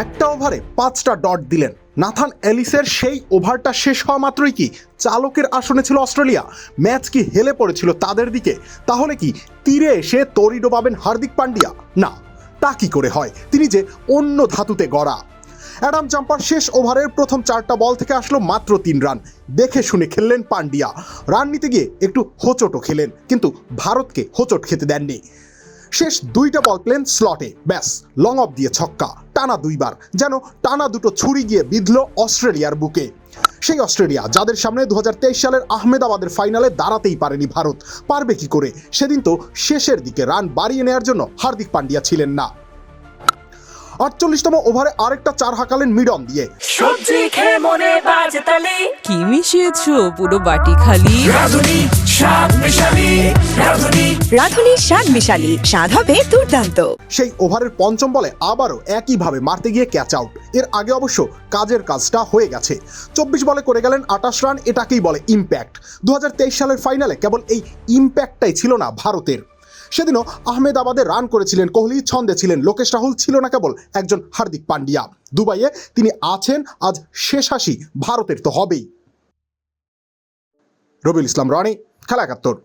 একটা ওভারে পাঁচটা ডট দিলেন। নাথান এলিসের সেই ওভারটা শেষ হওয়া মাত্রই কি চালকের আসনে ছিল অস্ট্রেলিয়া? ম্যাচ কি হেলে পড়েছিল তাদের দিকে? তাহলে কি তীরে এসে তরি ডোবাবেন হার্দিক পান্ডিয়া? না, তা কি করে হয়? তিনি যে অন্য ধাতুতে গড়া। অ্যাডাম জাম্পার শেষ ওভারের প্রথম চারটা বল থেকে আসলো মাত্র তিন রান। দেখে শুনে খেললেন পান্ডিয়া। রান নিতে গিয়ে একটু হোচটও খেলেন, কিন্তু ভারতকে হোচট খেতে দেননি। শেষ দুইটা বল প্লেন স্লটে। ব্যাস লং অফ দিয়ে ছক্কা। টানা দুইবার যেন টানা দুটো ছুরি গিয়ে বিঁধল অস্ট্রেলিয়ার বুকে। সেই অস্ট্রেলিয়া যাদের সামনে দু সালের আহমেদাবাদের ফাইনালে দাঁড়াতেই পারেনি ভারত পারবে কি করে? সেদিন তো শেষের দিকে রান বাড়িয়ে নেওয়ার জন্য হার্দিক পান্ডিয়া ছিলেন না। আটচল্লিশতম ওভারে আরেকটা চার হাঁকালেন মিডন দিয়ে। সবজি খেয়ে মনে বাজে তালি। কি মিশিয়েছো পুরো বাটি খালি? রাধুনি শাক মিশালি। রাধুনি রাঁধুনি স্বাদ মিশালি, স্বাদ হবে দুর্দান্ত। সেই ওভারের পঞ্চম বলে আবারও একইভাবে মারতে গিয়ে ক্যাচ আউট এর আগে অবশ্য কাজের কাজটা হয়ে গেছে। চব্বিশ বলে করে গেলেন আটাশ রান, এটাকেই বলে ইম্প্যাক্ট দুহাজার তেইশ সালের ফাইনালে কেবল এই ইম্প্যাক্টটাই ছিল না ভারতের। সেদিনও আহমেদাবাদে রান করেছিলেন, কোহলি ছন্দে ছিলেন, লোকেশ রাহুল ছিল না কেবল একজন হার্দিক পান্ডিয়া। দুবাইয়ে তিনি আছেন, আজ শেষ হাসি ভারতের তো হবেই। রবিউল ইসলাম, রনি, খেলা একাত্তর।